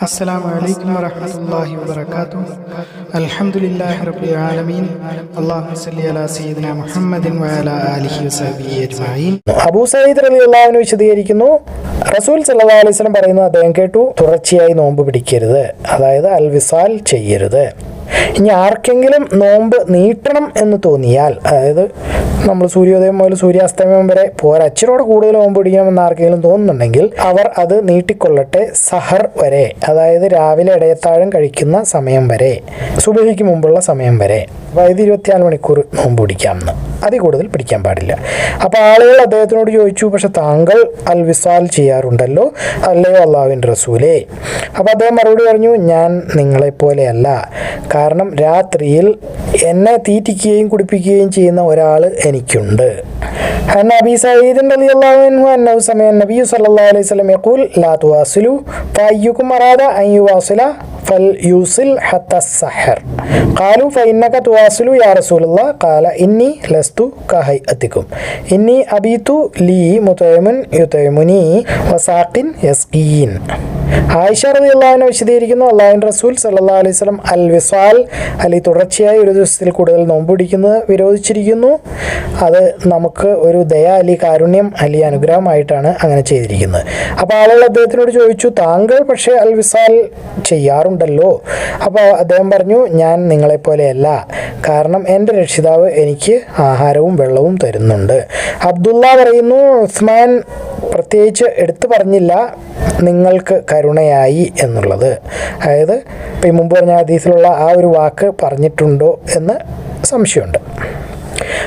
السلام عليكم ورحمة الله وبركاته الحمد لله رب العالمين اللهم صل على سيدنا محمد وعلى آله وصحبه أجمعين അബൂ സയ്യിദ് അലി അള്ളാഹുവിന് വിശദീകരിക്കുന്നു റസൂൽ സല്ലാ അലൈഹി സ്വലം പറയുന്നത് അദ്ദേഹം കേട്ടു തുടർച്ചയായി നോമ്പ് പിടിക്കരുത് അതായത് അൽ വിസാൽ ചെയ്യരുത് ഇനി ആർക്കെങ്കിലും നോമ്പ് നീട്ടണം എന്ന് തോന്നിയാൽ അതായത് നമ്മൾ സൂര്യോദയം മുതൽ സൂര്യാസ്തമയം വരെ പോരാ അച്ഛനോട് കൂടുതൽ നോമ്പ് പിടിക്കണമെന്ന് ആർക്കെങ്കിലും തോന്നുന്നുണ്ടെങ്കിൽ അവർ അത് നീട്ടിക്കൊള്ളട്ടെ സഹർ വരെ അതായത് രാവിലെ ഇടയത്താഴം കഴിക്കുന്ന സമയം വരെ സുബഹിക്ക് മുമ്പുള്ള സമയം വരെ അതായത് ഇരുപത്തിനാല് മണിക്കൂർ നോമ്പ് പിടിക്കാമെന്ന്. അതിൽ കൂടുതൽ പിടിക്കാൻ പാടില്ല. അപ്പോൾ ആളുകൾ അദ്ദേഹത്തിനോട് ചോദിച്ചു പക്ഷെ താങ്കൾ അൽ വിസാൽ ചെയ്യാറുണ്ടല്ലോ അല്ലയോ അള്ളാഹുവിൻ റസൂലേ? അപ്പോൾ അദ്ദേഹം മറുപടി പറഞ്ഞു ഞാൻ നിങ്ങളെപ്പോലെയല്ല. കാരണം രാത്രിയിൽ എന്നെ തീറ്റിക്കുകയും കുടിപ്പിക്കുകയും ചെയ്യുന്ന ഒരാൾ എനിക്കുണ്ട്. നബി സമയം നബി സല്ലാ അലൈഹി സ്വലം യഖൂൽ ലാ തുവാസിലു തയ്യുക്കും അറാദ അയ്യു വാസില കൽ യൂസിൽ ഹത്ത സഹർ. കാലു ഫൈനക തുവാസുലു യാ റസൂലുള്ള കാല ഇന്നി ലസ്തു കഹൈ അത്തിക്കും ഇന്നി അബീതു ലീ മുത്തയമുൻ യുത്തയമുനി വസാഖിൻ യസ്കീൻ ആയിഷ റബിള്ളാഹിനെ വിശദീകരിക്കുന്നു അള്ളാഹുൻ റസൂൽ സല്ലാ അലൈഹി സ്വലം അൽ വിസ്വാൽ അല്ലെ തുടർച്ചയായി ഒരു ദിവസത്തിൽ കൂടുതൽ നോമ്പ് പിടിക്കുന്നത് വിരോധിച്ചിരിക്കുന്നു. അത് നമുക്ക് ഒരു ദയ അലി കാരുണ്യം അലി അനുഗ്രഹമായിട്ടാണ് അങ്ങനെ ചെയ്തിരിക്കുന്നത്. അപ്പോൾ ആളുകൾ അദ്ദേഹത്തിനോട് ചോദിച്ചു താങ്കൾ പക്ഷേ അൽ വിസാൽ ചെയ്യാറുണ്ടല്ലോ. അപ്പോൾ അദ്ദേഹം പറഞ്ഞു ഞാൻ നിങ്ങളെപ്പോലെയല്ല. കാരണം എന്റെ രക്ഷിതാവ് എനിക്ക് ആഹാരവും വെള്ളവും തരുന്നുണ്ട്. അബ്ദുള്ള പറയുന്നു ഉസ്മാൻ പ്രത്യേകിച്ച് എടുത്തു പറഞ്ഞില്ല. നിങ്ങൾക്ക് കരുണയായി എന്നുള്ളത്. അതായത് ഇപ്പം ഈ മുമ്പ് പറഞ്ഞ ഹദീസിലുള്ള ആ ഒരു വാക്ക് പറഞ്ഞിട്ടുണ്ടോ എന്ന് സംശയമുണ്ട്.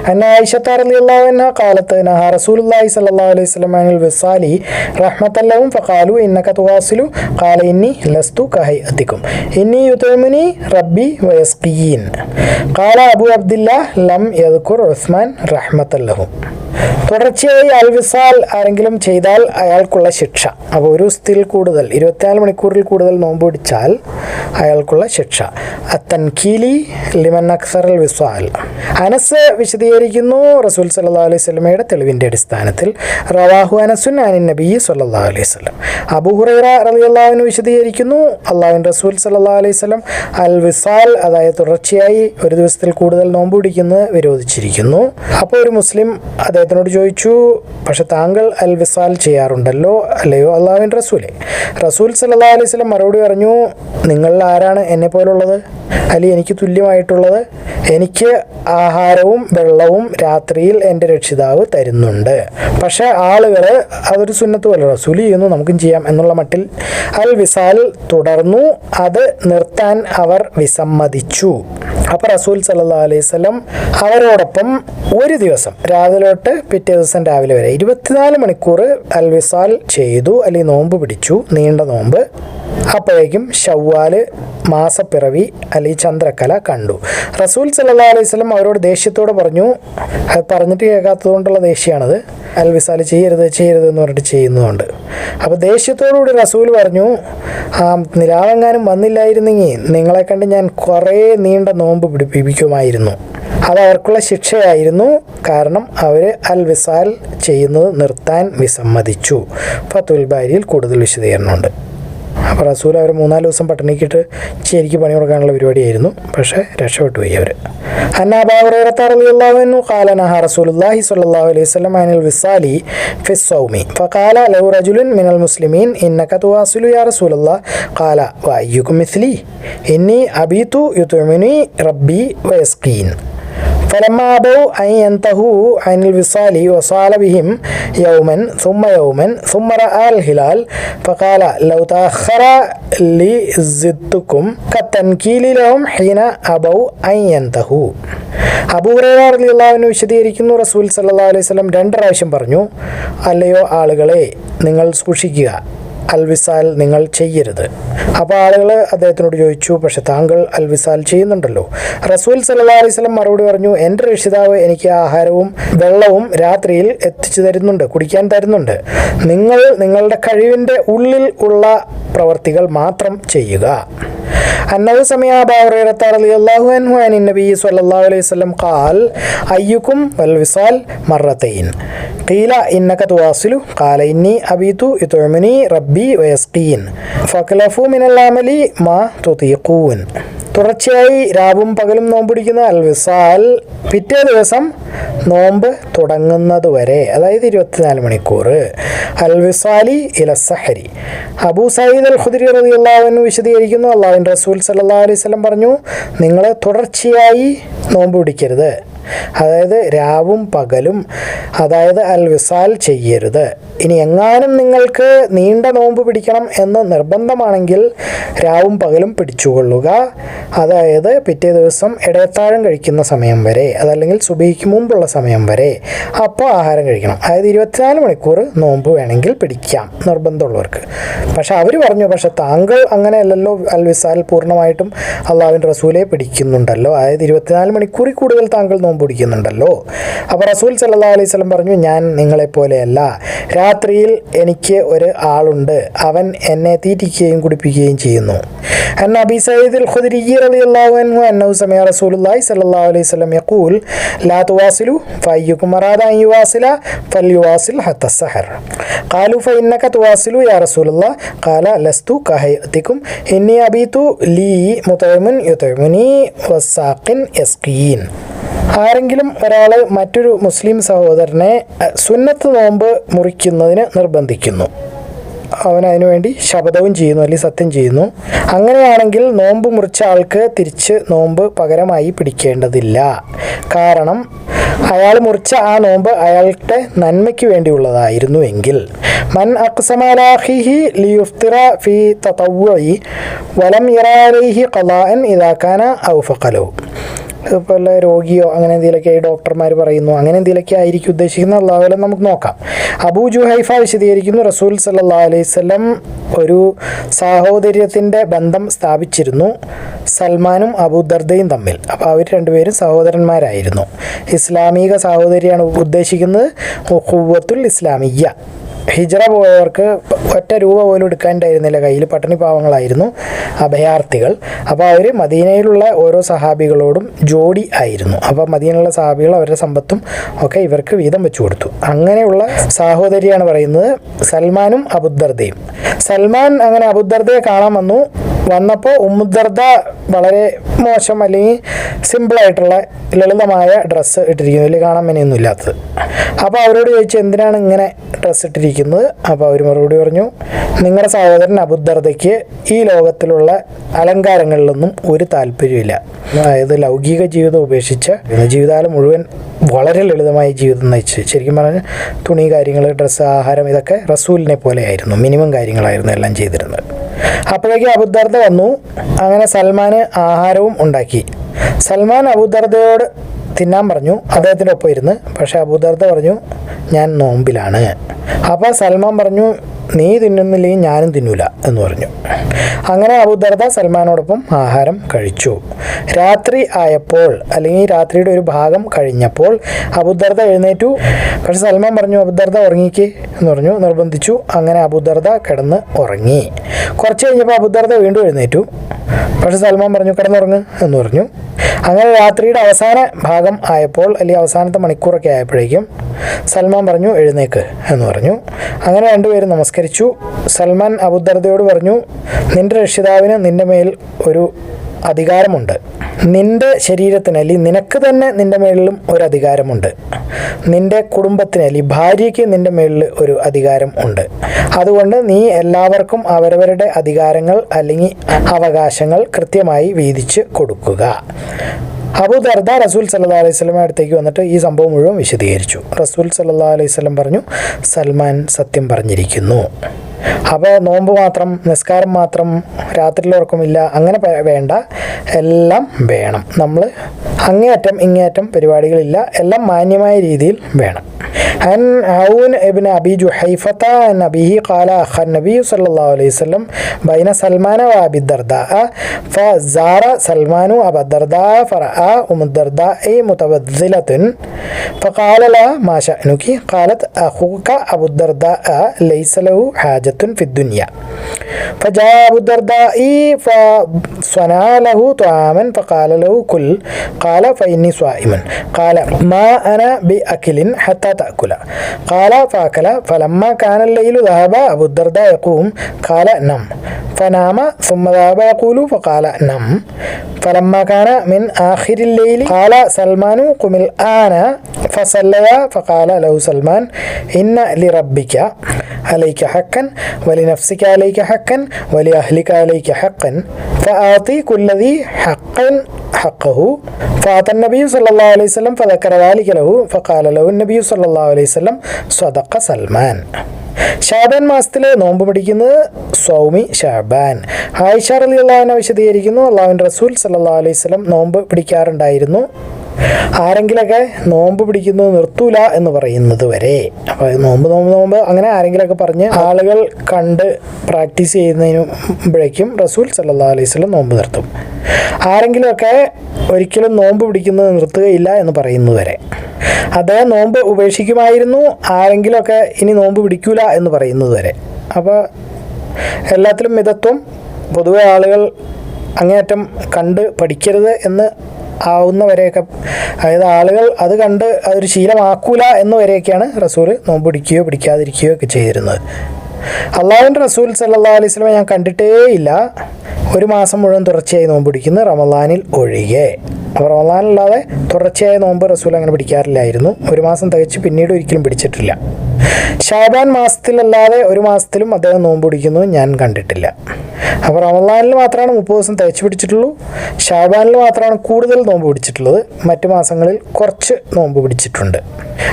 أن عائشة رضي الله عنها قالت نهى رسول الله صلى الله عليه وسلم عن الوصال رحمة لهم فقالوا إنك تواصل قال إني لست كهيئتكم إني يطعمني ربي ويسقين قال أبو عبد الله لم يذكر عثمان رحمة لهم തുടർച്ചയായി അൽവിസാൽ ആരെങ്കിലും ചെയ്താൽ അയാൾക്കുള്ള ശിക്ഷ. അപ്പോൾ ഒരു സ്ഥിൽ കൂടുതൽ ഇരുപത്തിനാല് മണിക്കൂറിൽ കൂടുതൽ നോമ്പ് പിടിച്ചാൽ അയാൾക്കുള്ള ശിക്ഷ. അത്തൻ കീലി ലിമൻ അക്സർ അൽ വിസാൽ. അനസ് വിശദീകരിക്കുന്നു റസൂൽ സല്ലാ അലൈഹി സ്വലമയുടെ തെളിവിന്റെ അടിസ്ഥാനത്തിൽ. റവാഹു അനസുൻ അനിൻ നബി സല്ലാ അലൈഹി സ്വലം അബുഹുറൈറ റലിയുള്ളാഹുവിന് വിശദീകരിക്കുന്നു അള്ളാഹുൻ റസൂൽ സല്ലാ അലൈഹി സ്വലം അൽ വിസാൽ അതായത് തുടർച്ചയായി ഒരു ദിവസത്തിൽ കൂടുതൽ നോമ്പ് പിടിക്കുന്നത് വിരോധിച്ചിരിക്കുന്നു. അപ്പോൾ ഒരു മുസ്ലിം അദ്ദേഹത്തിനോട് ചോദിച്ചു പക്ഷെ താങ്കൾ അൽവിസാൽ ചെയ്യാറുണ്ടല്ലോ അല്ലയോ അള്ളാഹുവിൻ റസൂലെ? റസൂൽ സല്ലാ അലൈഹി സ്വലം മറുപടി പറഞ്ഞു നിങ്ങളിൽ ആരാണ് എന്നെ പോലുള്ളത്? അല്ലെ എനിക്ക് തുല്യമായിട്ടുള്ളത്. എനിക്ക് ആഹാരവും വെള്ളവും രാത്രിയിൽ എന്റെ രക്ഷിതാവ് തരുന്നുണ്ട്. പക്ഷേ ആളുകൾ അതൊരു സുന്നത്ത് പോലെ റസൂൽ ചെയ്യുന്നു നമുക്കും ചെയ്യാം എന്നുള്ള മട്ടിൽ അൽ വിസാൽ തുടർന്നു. അത് നിർത്താൻ അവർ വിസമ്മതിച്ചു. അപ്പോൾ റസൂൽ സല്ലാ അലൈഹി സ്വലം അവരോടൊപ്പം ഒരു ദിവസം രാവിലെ തൊട്ട് പിറ്റേ ദിവസം രാവിലെ വരെ ഇരുപത്തിനാല് മണിക്കൂർ അൽവിസാൽ ചെയ്തു അല്ലെങ്കിൽ നോമ്പ് പിടിച്ചു നീണ്ട നോമ്പ്. അപ്പോഴേക്കും ഷവ്വാൽ മാസപ്പിറവി അലി ചന്ദ്രക്കല കണ്ടു. റസൂൽ സല്ലാ അലൈഹി സ്വലം അവരോട് ദേഷ്യത്തോട് പറഞ്ഞു അത് പറഞ്ഞിട്ട് കേൾക്കാത്തത് കൊണ്ടുള്ള ദേഷ്യമാണത്. അൽ വിസാൽ ചെയ്യരുത് ചെയ്യരുത് എന്ന് പറഞ്ഞിട്ട് ചെയ്യുന്നതുകൊണ്ട്. അപ്പോൾ ദേഷ്യത്തോടുകൂടി റസൂൽ പറഞ്ഞു ആ നിലാവെങ്ങാനും വന്നില്ലായിരുന്നെങ്കിൽ നിങ്ങളെ കണ്ട് ഞാൻ കുറേ നീണ്ട നോമ്പ് പിടിപ്പിക്കുമായിരുന്നു. അത് അവർക്കുള്ള ശിക്ഷയായിരുന്നു. കാരണം അവർ അൽ വിസാൽ ചെയ്യുന്നത് നിർത്താൻ വിസമ്മതിച്ചു. ഫത്തുൽ ബാരിയിൽ കൂടുതൽ വിശദീകരണമുണ്ട്. അപ്പോൾ റസൂൽ അവർ മൂന്നാൽ ദിവസം പട്ടിണിക്കിട്ട് ശരിക്ക് പണി കൊടുക്കാനുള്ള പരിപാടിയായിരുന്നു. പക്ഷേ രക്ഷപ്പെട്ടു പോയി അവർ عن أبا هريرة رضي الله عنه قال نهى رسول الله صلى الله عليه وسلم عن الوصال في الصوم. فقال له رجل من المسلمين إنك تواصل يا رسول الله. قال وأيكم مثلي؟ إني أبيت يطعمني ربي ويسقين. ഫലമാബൗ ഐ എന്തഹു അനിൽ വിസാലി വസാല ബിഹിം യൗമൻ സുമ്മ യൗമൻ സുമ്മറ അൽ ഹിലാൽ ഫകാല ലൗ തഹറ ലി കത്തൻ കത്തൻകീലി ലഹും ഹീന അബൗ ഐ എന്തഹു അബൂഹുറാറിയുള്ളവന് വിശദീകരിക്കുന്നു. റസൂൽ സല്ലാ അലൈഹി സ്വലം രണ്ട് പ്രാവശ്യം പറഞ്ഞു അല്ലയോ ആളുകളെ നിങ്ങൾ സൂക്ഷിക്കുക. അൽവിസാൽ നിങ്ങൾ ചെയ്യരുത്. അപ്പോൾ ആളുകൾ അദ്ദേഹത്തിനോട് ചോദിച്ചു പക്ഷെ താങ്കൾ അൽവിസാൽ ചെയ്യുന്നുണ്ടല്ലോ. റസൂൽ സല്ലാ അലൈവലം മറുപടി പറഞ്ഞു എന്റെ രക്ഷിതാവ് എനിക്ക് ആഹാരവും വെള്ളവും രാത്രിയിൽ എത്തിച്ചു തരുന്നുണ്ട് കുടിക്കാൻ തരുന്നുണ്ട്. നിങ്ങൾ നിങ്ങളുടെ കഴിവിന്റെ ഉള്ളിൽ ഉള്ള പ്രവർത്തികൾ മാത്രം ചെയ്യുക. أنه سمع أبا هريرة رضي الله عنه عن النبي صلى الله عليه وسلم قال أيكم والوصال مرتين؟ قيل إنك تواصل. قال إني أبيت يطعمني ربي ويسقين فاكلفوا من العمل ما تطيقون. തുടർച്ചയായി രാവും പകലും നോമ്പ് പിടിക്കുന്ന അൽവിസാൽ പിറ്റേ ദിവസം നോമ്പ് തുടങ്ങുന്നത് വരെ അതായത് ഇരുപത്തിനാല് മണിക്കൂർ. അൽവിസാലി ഇലസഹരി അബൂ സയ്യിദ് അൽ ഖുദരി റതി അള്ളാഹുവിന് വിശദീകരിക്കുന്നു. അള്ളാഹുവിൻ റസൂൽ സല്ലാ അലൈഹി സ്വലം പറഞ്ഞു നിങ്ങൾ തുടർച്ചയായി നോമ്പ് പിടിക്കരുത്. അതായത് രാവും പകലും അതായത് അൽവിസാൽ ചെയ്യരുത്. ഇനി എങ്ങാനും നിങ്ങൾക്ക് നീണ്ട നോമ്പ് പിടിക്കണം എന്ന് നിർബന്ധമാണെങ്കിൽ രാവും പകലും പിടിച്ചുകൊള്ളുക. അതായത് പിറ്റേ ദിവസം ഇടയത്താഴം കഴിക്കുന്ന സമയം വരെ അതല്ലെങ്കിൽ സുബിക്ക് മുമ്പുള്ള സമയം വരെ അപ്പോൾ ആഹാരം കഴിക്കണം. അതായത് ഇരുപത്തിനാല് മണിക്കൂർ നോമ്പ് വേണമെങ്കിൽ പിടിക്കാം നിർബന്ധമുള്ളവർക്ക്. പക്ഷെ അവർ പറഞ്ഞു പക്ഷെ താങ്കൾ അങ്ങനെയല്ലല്ലോ അൽ വിസാൽ പൂർണമായിട്ടും അള്ളാഹുവിൻ റസൂലെ പിടിക്കുന്നുണ്ടല്ലോ. അതായത് ഇരുപത്തിനാല് മണിക്കൂറിൽ കൂടുതൽ താങ്കൾ നോമ്പ് പിടിക്കുന്നുണ്ടല്ലോ അപ്പോൾ റസൂൽ സല്ലാ അലൈഹി സ്വലം പറഞ്ഞു ഞാൻ നിങ്ങളെപ്പോലെയല്ല രാത്രിയിൽ എനിക്ക് ഒരു ആളുണ്ട് അവൻ എന്നെ തീറ്റിക്കുകയും കുടിപ്പിക്കുകയും ചെയ്യുന്നു أن أبي سعيد الخدري رضي الله عنه أنه سمع رسول الله صلى الله عليه وسلم يقول لا تواصلوا فأيكم أراد أن يواصل فليواصل حتى السحر قالوا فإنك تواصل يا رسول الله قال لست كهيئتكم إني أبيت لي مطعم يطعمني والساق يسقين ആരെങ്കിലും ഒരാൾ മറ്റൊരു മുസ്ലിം സഹോദരനെ സുന്നത്ത് നോമ്പ് മുറിക്കുന്നതിന് നിർബന്ധിക്കുന്നു. അവൻ അതിനുവേണ്ടി ശപഥവും ചെയ്യുന്നു അല്ലെങ്കിൽ സത്യം ചെയ്യുന്നു. അങ്ങനെയാണെങ്കിൽ നോമ്പ് മുറിച്ച ആൾക്ക് തിരിച്ച് നോമ്പ് പകരമായി പിടിക്കേണ്ടതില്ല. കാരണം അയാൾ മുറിച്ച ആ നോമ്പ് അയാളുടെ നന്മയ്ക്ക് വേണ്ടിയുള്ളതായിരുന്നു എങ്കിൽ. മൻ ലിയുഫ്തിറ ഫി തതവ്വുഇ വലം യറാലിഹി ഖലാഅൻ ഇദാ കാന ഔഫഖലു. പോലെ രോഗിയോ അങ്ങനെ എന്തെങ്കിലുമൊക്കെ ഡോക്ടർമാർ പറയുന്നു അങ്ങനെ എന്തെങ്കിലുമൊക്കെ ആയിരിക്കും ഉദ്ദേശിക്കുന്ന അള്ളാഹുലം നമുക്ക് നോക്കാം. അബൂ ജുഹൈഫ വിശദീകരിക്കുന്നു. റസൂൽ സല്ലാ അലൈഹി സ്വലം ഒരു സാഹോദര്യത്തിന്റെ ബന്ധം സ്ഥാപിച്ചിരുന്നു. സൽമാനും അബൂദർദയും തമ്മിൽ. അപ്പോൾ അവർ രണ്ടുപേരും സഹോദരന്മാരായിരുന്നു. ഇസ്ലാമിക സാഹോദര്യമാണ് ഉദ്ദേശിക്കുന്നത്. ഹുവത്തുൽ ഇസ്ലാമിയ്യ. ഹിജറ പോയവർക്ക് ഒറ്റ രൂപ പോലും എടുക്കാനുണ്ടായിരുന്നില്ല. കയ്യിൽ പട്ടണി പാവങ്ങളായിരുന്നു അഭയാർത്ഥികൾ. അപ്പോൾ അവർ മദീനയിലുള്ള ഓരോ സഹാബികളോടും ജോഡി ആയിരുന്നു. അപ്പോൾ മദീനയിലുള്ള സഹാബികൾ അവരുടെ സമ്പത്തും ഒക്കെ ഇവർക്ക് വീതം വെച്ചു കൊടുത്തു. അങ്ങനെയുള്ള സഹോദരിയാണ് പറയുന്നത് സൽമാനും അബുദർദയും. സൽമാൻ അങ്ങനെ അബുദർദയെ കാണാൻ വന്നു. വന്നപ്പോൾ ഉമ്മുദർദ വളരെ മോശം അല്ലെങ്കിൽ സിമ്പിളായിട്ടുള്ള ലളിതമായ ഡ്രസ്സ് ഇട്ടിരിക്കുന്നു. ഇതിൽ കാണാൻ മെനിയൊന്നും ഇല്ലാത്തത്. അപ്പോൾ അവരോട് ചോദിച്ചു എന്തിനാണ് ഇങ്ങനെ ഡ്രസ്സ് ഇട്ടിരിക്കുന്നത്? അപ്പോൾ അവർ മറുപടി പറഞ്ഞു നിങ്ങളുടെ സഹോദരൻ അബുദർദയ്ക്ക് ഈ ലോകത്തിലുള്ള അലങ്കാരങ്ങളിലൊന്നും ഒരു താല്പര്യമില്ല. അതായത് ലൗകിക ജീവിതം ഉപേക്ഷിച്ച് ജീവിതകാലം മുഴുവൻ വളരെ ലളിതമായ ജീവിതം നയിച്ച്. ശരിക്കും പറഞ്ഞാൽ തുണി കാര്യങ്ങൾ ഡ്രസ്സ് ആഹാരം ഇതൊക്കെ റസൂലിനെ പോലെയായിരുന്നു. മിനിമം കാര്യങ്ങളായിരുന്നു എല്ലാം ചെയ്തിരുന്നത്. അപ്പോഴേക്കും അബുദർദ വന്നു. അങ്ങനെ സൽമാന് ആഹാരവും ഉണ്ടാക്കി. സൽമാൻ അബുദർദയോട് തിന്നാൻ പറഞ്ഞു. അദ്ദേഹത്തിന്റെ ഒപ്പം ഇരുന്ന്. പക്ഷേ അബൂദർദ പറഞ്ഞു ഞാൻ നോമ്പിലാണ്. അപ്പോൾ സൽമാൻ പറഞ്ഞു നീ തിന്നുന്നില്ലെങ്കിൽ ഞാനും തിന്നൂല എന്ന് പറഞ്ഞു. അങ്ങനെ അബുദർദ സൽമാനോടൊപ്പം ആഹാരം കഴിച്ചു. രാത്രി ആയപ്പോൾ അല്ലെങ്കിൽ രാത്രിയുടെ ഒരു ഭാഗം കഴിഞ്ഞപ്പോൾ അബുദർദ എഴുന്നേറ്റു. പക്ഷെ സൽമാൻ പറഞ്ഞു അബുദർദ ഉറങ്ങിക്ക് എന്ന് പറഞ്ഞു. നിർബന്ധിച്ചു. അങ്ങനെ അബുദർദ കിടന്ന് ഉറങ്ങി. കുറച്ച് കഴിഞ്ഞപ്പോൾ അബുദർദ വീണ്ടും എഴുന്നേറ്റു. പക്ഷെ സൽമാൻ പറഞ്ഞു കിടന്നുറങ്ങ് എന്ന് പറഞ്ഞു. അങ്ങനെ രാത്രിയുടെ അവസാന ഭാഗം ആയപ്പോൾ അല്ലെങ്കിൽ അവസാനത്തെ മണിക്കൂറൊക്കെ ആയപ്പോഴേക്കും സൽമാൻ പറഞ്ഞു എഴുന്നേക്ക് എന്ന് പറഞ്ഞു. അങ്ങനെ രണ്ടുപേരും നമസ്കരിച്ചു സൽമാൻ അബുദർദയോട് പറഞ്ഞു നിന്റെ രക്ഷിതാവിന് നിന്റെ മേൽ ഒരു അധികാരമുണ്ട്. നിന്റെ ശരീരത്തിന് അല്ലെങ്കിൽ നിനക്ക് തന്നെ നിന്റെ മേളിലും ഒരു അധികാരമുണ്ട്. നിന്റെ കുടുംബത്തിന് അല്ലെങ്കിൽ ഭാര്യയ്ക്ക് നിന്റെ മേളിൽ ഒരു അധികാരം ഉണ്ട്. അതുകൊണ്ട് നീ എല്ലാവർക്കും അവരവരുടെ അധികാരങ്ങൾ അല്ലെങ്കിൽ അവകാശങ്ങൾ കൃത്യമായി വീതിച്ച് കൊടുക്കുക. അബു ദർദ റസൂൽ സല്ലാ അലൈഹി സ്വലമ അടുത്തേക്ക് വന്നിട്ട് ഈ സംഭവം മുഴുവൻ വിശദീകരിച്ചു. റസൂൽ സല്ലാ അലൈഹി സ്വലം പറഞ്ഞു സൽമാൻ സത്യം പറഞ്ഞിരിക്കുന്നു. അപ്പോൾ നോമ്പ് മാത്രം നിസ്കാരം മാത്രം രാത്രിയിൽ ഉറക്കമില്ല അങ്ങനെ വേണ്ട. എല്ലാം വേണം. നമ്മൾ അങ്ങേയറ്റം ഇങ്ങേയറ്റം പരിപാടികളില്ല. എല്ലാം മാന്യമായ രീതിയിൽ വേണം. عن عون ابن أبي جحيفة عن أبيه قال أخى النبي صلى الله عليه وسلم بين سلمان وأبي الدرداء فزار سلمان أبا الدرداء فرأى أم الدرداء متبذلة فقال لها ما شأنك؟ قالت أخوك أبو الدرداء ليس له حاجة في الدنيا. فجاء أبو الدرداء صنع له طعاما فقال له كل قال فإني صائم. قال ما أنا بأكل حتى تأكل. قال فأكل. فلما كان الليل ذهب أبو الدرداء يقوم. قال نم. فنام ثم ذهب يقول فقال نم. فلما كان من آخر الليل قال سلمان قم الآن. فصليا فقال له سلمان إن لربك. عليك حقا ولنفسك عليك حقا ولأهلك عليك حقا فأعطي كل ذي حق حقه فأتى النبي صلى الله عليه وسلم فذكر ذلك له فقال له النبي صلى الله عليه وسلم صدق سلمان ഷാബാൻ മാസത്തിലെ നോമ്പ് പിടിക്കുന്നത് സൗമി ഷാബാൻ ആയിഷ അലി അള്ളാഹുവിനെ വിശദീകരിക്കുന്നു അള്ളാഹുവിൻ റസൂൽ സല്ലാ അലൈഹി സ്വലം നോമ്പ് പിടിക്കാറുണ്ടായിരുന്നു ആരെങ്കിലൊക്കെ നോമ്പ് പിടിക്കുന്നത് നിർത്തൂല എന്ന് പറയുന്നത് വരെ. അപ്പോൾ നോമ്പ് നോമ്പ് നോമ്പ് അങ്ങനെ ആരെങ്കിലൊക്കെ പറഞ്ഞ് ആളുകൾ കണ്ട് പ്രാക്ടീസ് ചെയ്യുന്നതിനുമ്പോഴേക്കും റസൂൽ സല്ലാ അലൈഹി സ്വലം നോമ്പ് നിർത്തും. ആരെങ്കിലുമൊക്കെ ഒരിക്കലും നോമ്പ് പിടിക്കുന്നത് നിർത്തുകയില്ല എന്ന് പറയുന്നത് വരെ. അദ്ദേഹം നോമ്പ് ഉപേക്ഷിക്കുമായിരുന്നു ആരെങ്കിലുമൊക്കെ ഇനി നോമ്പ് പിടിക്കൂല എന്ന് പറയുന്നത് വരെ. അപ്പോൾ എല്ലാത്തിലും മിതത്വം പൊതുവെ ആളുകൾ അങ്ങേയറ്റം കണ്ട് പഠിക്കരുത് എന്ന് ആവുന്നവരെയൊക്കെ അതായത് ആളുകൾ അത് കണ്ട് അതൊരു ശീലമാക്കൂല എന്ന് വരെയൊക്കെയാണ് റസൂൽ നോമ്പ് പിടിക്കുകയോ പിടിക്കാതിരിക്കുകയോ ഒക്കെ ചെയ്തിരുന്നത്. അള്ളാഹുവിന്റെ റസൂൽ സല്ലാ അലൈഹി സ്വലമെ ഞാൻ കണ്ടിട്ടേ ഇല്ല ഒരു മാസം മുഴുവൻ തുടർച്ചയായി നോമ്പ് പിടിക്കുന്നു. റമദാനിൽ ഒഴികെ. അപ്പോൾ റമദാനല്ലാതെ തുടർച്ചയായ നോമ്പ് റസൂൽ അങ്ങനെ പിടിക്കാറില്ലായിരുന്നു. ഒരു മാസം തികച്ച് പിന്നീട് ഒരിക്കലും പിടിച്ചിട്ടില്ല. ഷാബാൻ മാസത്തിലല്ലാതെ ഒരു മാസത്തിലും അദ്ദേഹം നോമ്പ് പിടിക്കുന്നു. ഞാൻ കണ്ടിട്ടില്ല. അപ്പോൾ റമദാനിൽ മാത്രമാണ് മുപ്പത് ദിവസം തികച്ചു പിടിച്ചിട്ടുള്ളൂ. ഷാബാനിൽ മാത്രമാണ് കൂടുതൽ നോമ്പ് പിടിച്ചിട്ടുള്ളത്. മറ്റു മാസങ്ങളിൽ കുറച്ച് നോമ്പ് പിടിച്ചിട്ടുണ്ട്.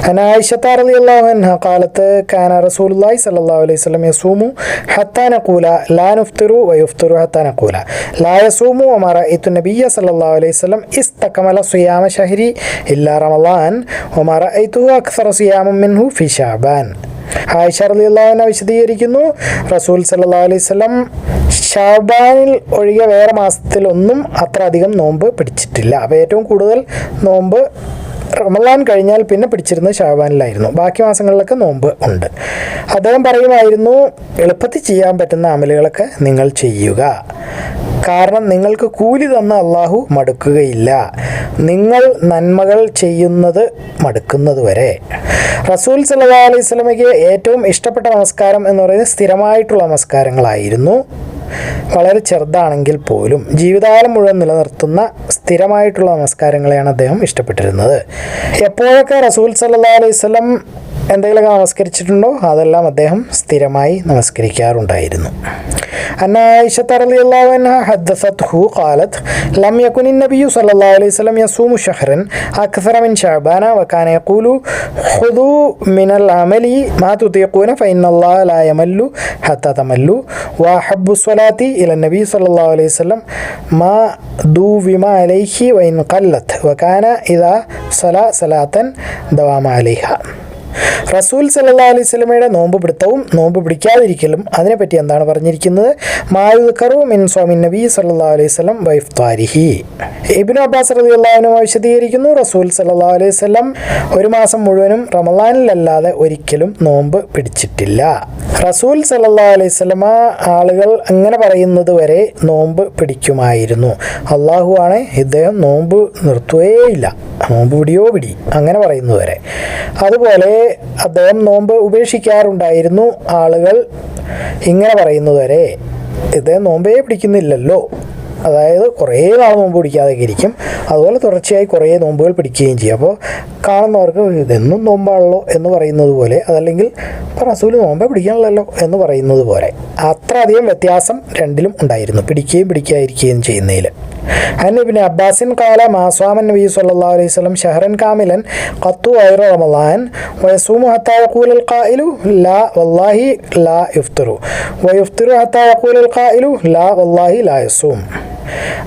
അനായിഷത്താർ അലി അള്ളാഹു കാലത്ത് കാന റസൂൽ സല്ലാ അലൈഹി വസല്ലം യസൂമു ഹത്താ നഖൂല ലാ നുഫ്തിറു വയുഫ്തിറു ഹത്താ നഖൂല. ലാ യസൂമു വമാ റഅയ്തു നബിയ സല്ലല്ലാഹു അലൈഹി വസല്ലം ഇസ്തകമല സിയാമ ഷഹരി ഇല്ലാ റമലാൻ ഒമറ റഅയ്തു അക്സറ സുയാമം മിൻഹു ഫി ഷഅബാൻ ആയിഷ റളിയല്ലാഹുവിനെ വിശദീകരിക്കുന്നു റസൂൽ സല്ലല്ലാഹു അലൈഹി വസല്ലം ഷാബാനിൽ ഒഴികെ വേറെ മാസത്തിലൊന്നും അത്ര അധികം നോമ്പ് പിടിച്ചിട്ടില്ല. അപ്പോൾ ഏറ്റവും കൂടുതൽ നോമ്പ് റമലാൻ കഴിഞ്ഞാൽ പിന്നെ പിടിച്ചിരുന്നത് ഷാബാനിലായിരുന്നു. ബാക്കി മാസങ്ങളിലൊക്കെ നോമ്പ് ഉണ്ട്. അദ്ദേഹം പറയുമായിരുന്നു എളുപ്പത്തിൽ ചെയ്യാൻ പറ്റുന്ന അമലുകളൊക്കെ നിങ്ങൾ ചെയ്യുക. കാരണം നിങ്ങൾക്ക് കൂലി തന്ന അള്ളാഹു മടുക്കുകയില്ല. നിങ്ങൾ നന്മകൾ ചെയ്യുന്നത് മടുക്കുന്നത് വരെ. റസൂൽ സല്ലാ അലൈഹി സ്വലമയ്ക്ക് ഏറ്റവും ഇഷ്ടപ്പെട്ട നമസ്കാരം എന്ന് പറയുന്നത് സ്ഥിരമായിട്ടുള്ള നമസ്കാരങ്ങളായിരുന്നു. വളരെ ചെറുതാണെങ്കിൽ പോലും ജീവിതകാലം മുഴുവൻ നിലനിർത്തുന്ന സ്ഥിരമായിട്ടുള്ള നമസ്കാരങ്ങളെയാണ് അദ്ദേഹം ഇഷ്ടപ്പെട്ടിരുന്നത്. എപ്പോഴൊക്കെ റസൂൽ സല്ലാ അലൈഹി സ്വലം എന്തെങ്കിലുമൊക്കെ നമസ്കരിച്ചിട്ടുണ്ടോ അതെല്ലാം അദ്ദേഹം സ്ഥിരമായി നമസ്കരിക്കാറുണ്ടായിരുന്നു أن عائشة رضي الله عنها حدثته قالت لم يكن النبي صلى الله عليه وسلم يصوم شهرا أكثر من شعبان وكان يقول خذوا من العمل ما تطيقون فإن الله لا يمل حتى تملوا وأحب الصلاة إلى النبي صلى الله عليه وسلم ما دوم عليه وإن قلت وكان إذا صلى صلاة دوام عليها റസൂൽ സല്ലാ അലൈഹി സ്വലമയുടെ നോമ്പ് പിടുത്തവും നോമ്പ് പിടിക്കാതിരിക്കലും അതിനെപ്പറ്റി എന്താണ് പറഞ്ഞിരിക്കുന്നത്? മായുക്കറു മിൻ സ്വാമി നബി സല്ലാ അലൈഹി സ്വലം വൈഫ്താരിഹി. ഇബിൻ അബ്ബാസ് റലി അള്ളാഹുനുമായി വിശദീകരിക്കുന്നു റസൂൽ സല്ലാ അലൈഹി സ്വലം ഒരു മാസം മുഴുവനും റമലാനിലല്ലാതെ ഒരിക്കലും നോമ്പ് പിടിച്ചിട്ടില്ല. റസൂൽ സല്ലാ അലൈഹി സ്വലമ ആളുകൾ അങ്ങനെ പറയുന്നത് വരെ നോമ്പ് പിടിക്കുമായിരുന്നു. അള്ളാഹു ആണ് ഇദ്ദേഹം നോമ്പ് നിർത്തുകയേയില്ല. നോമ്പ് പിടിയോ പിടി അങ്ങനെ പറയുന്നത് വരെ. അതുപോലെ അദ്ദേഹം നോമ്പ് ഉപേക്ഷിക്കാറുണ്ടായിരുന്നു. ആളുകൾ ഇങ്ങനെ പറയുന്നത് വരെ ഇദ്ദേഹം നോമ്പേ പിടിക്കുന്നില്ലല്ലോ. അതായത് കുറേ നാൾ നോമ്പ് പിടിക്കാതെ ഇരിക്കും. അതുപോലെ തുടർച്ചയായി കുറേ നോമ്പുകൾ പിടിക്കുകയും ചെയ്യും. അപ്പോൾ കാണുന്നവർക്ക് ഇതെന്നും നോമ്പാണല്ലോ എന്ന് പറയുന്നത് പോലെ അതല്ലെങ്കിൽ പറസൂൽ നോമ്പേ പിടിക്കണമല്ലോ എന്ന് പറയുന്നത് പോലെ അത്ര അധികം വ്യത്യാസം രണ്ടിലും ഉണ്ടായിരുന്നു. പിടിക്കുകയും പിടിക്കാതിരിക്കുകയും ചെയ്യുന്നതിൽ. അന്നിബിന് അബ്ബാസിൻ കാല മാസ്വാമൻ നബി സല്ലാ അലൈഹി സ്വലം ഷഹറൻ കാമിലൻ ഖത്തു ഐറ റമലാൻ വയസൂമു ഹത്താ യഖൂൽ ഖായിലു ലാ വല്ലാഹി ലാ യുഫ്തിറു വയുഫ്തിറു ഹത്താ യഖൂൽ ഖായിലു ലാ വല്ലാഹി ലാ യസൂം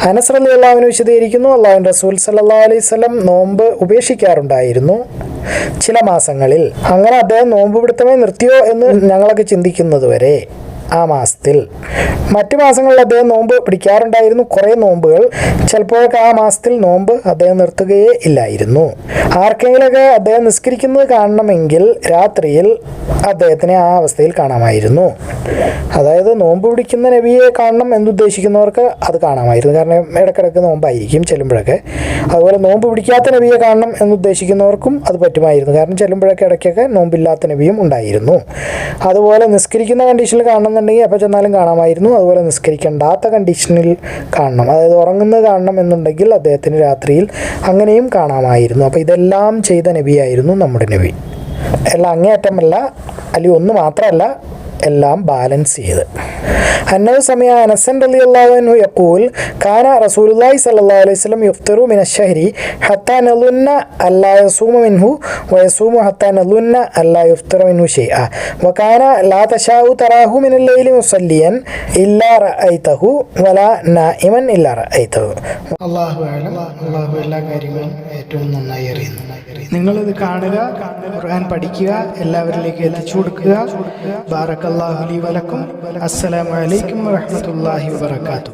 അനസ് അലി അള്ളാഹുവിന് വിശദീകരിക്കുന്നു. അള്ളാഹു റസൂൽ സല്ലാ അലൈഹി സ്വലം നോമ്പ് ഉപേക്ഷിക്കാറുണ്ടായിരുന്നു. ചില മാസങ്ങളിൽ. അങ്ങനെ അദ്ദേഹം നോമ്പ് പിടുത്തമേ നിർത്തിയോ എന്ന് ഞങ്ങളൊക്കെ ചിന്തിക്കുന്നത് വരെ ആ മാസത്തിൽ. മറ്റു മാസങ്ങളിൽ അദ്ദേഹം നോമ്പ് പിടിക്കാറുണ്ടായിരുന്നു. കുറേ നോമ്പുകൾ. ചിലപ്പോഴൊക്കെ ആ മാസത്തിൽ നോമ്പ് അദ്ദേഹം നിർത്തുകയേ ഇല്ലായിരുന്നു. ആർക്കെങ്കിലൊക്കെ അദ്ദേഹം നിസ്കരിക്കുന്നത് കാണണമെങ്കിൽ രാത്രിയിൽ അദ്ദേഹത്തിനെ ആ അവസ്ഥയിൽ കാണാമായിരുന്നു. അതായത് നോമ്പ് പിടിക്കുന്ന നബിയെ കാണണം എന്നുദ്ദേശിക്കുന്നവർക്ക് അത് കാണാമായിരുന്നു. കാരണം ഇടക്കിടക്ക് നോമ്പായിരിക്കും ചെല്ലുമ്പോഴൊക്കെ. അതുപോലെ നോമ്പ് പിടിക്കാത്ത നബിയെ കാണണം എന്നുദ്ദേശിക്കുന്നവർക്കും അത് പറ്റുമായിരുന്നു. കാരണം ചെല്ലുമ്പോഴൊക്കെ ഇടയ്ക്കൊക്കെ നോമ്പില്ലാത്ത നബിയും ഉണ്ടായിരുന്നു. അതുപോലെ നിസ്കരിക്കുന്ന കണ്ടീഷനിൽ കാണണമെന്നുണ്ടെങ്കിൽ എപ്പോൾ ചെന്നാലും കാണാമായിരുന്നു. അതുപോലെ നിസ്കരിക്കേണ്ടാത്ത കണ്ടീഷനിൽ കാണണം. അതായത് ഉറങ്ങുന്നത് കാണണം എന്നുണ്ടെങ്കിൽ അദ്ദേഹത്തിന് രാത്രിയിൽ അങ്ങനെയും കാണാമായിരുന്നു. അപ്പോൾ ഇതെല്ലാം ചെയ്ത നബിയായിരുന്നു നമ്മുടെ നബി. എല്ലാം അങ്ങേയറ്റമല്ല അല്ലെങ്കിൽ ഒന്ന് മാത്രമല്ല എല്ലാം ബാലൻസ് ചെയ്ത്. അന്നത് സമയ അനസൻ അലി അള്ളാഹുനു യക്കൂൽ കാന റസൂലുള്ളാഹി സല്ലാ അലൈഹി വസല്ലം യുഫ്തിറു മിന അശ്ശഹരി ഹത്താ അല്ലാ യസൂമ മിൻഹു വയസൂമു ഹത്താ അലുന്ന അല്ലാ യുഫ്തറു മിൻഹു ഷൈഅ വകാന ലാ തശാഉ തറാഹു മിനൽ ലൈലി മുസല്ലിയൻ ഇല്ലാ റഅയ്തഹു വലാ നായിമൻ ഇല്ലാ റഅയ്തഹു. അല്ലാഹു ആലം അല്ലാഹു എല്ലാ കാര്യങ്ങളും ഏറ്റവും നന്നായി അറിയുന്നു. നിങ്ങളിത് കാണുക ഖുർആൻ പഠിക്കുക എല്ലാവരിലേക്ക് എത്തിച്ചു കൊടുക്കുക. الله لي ولكم. السلام عليكم ورحمة الله وبركاته.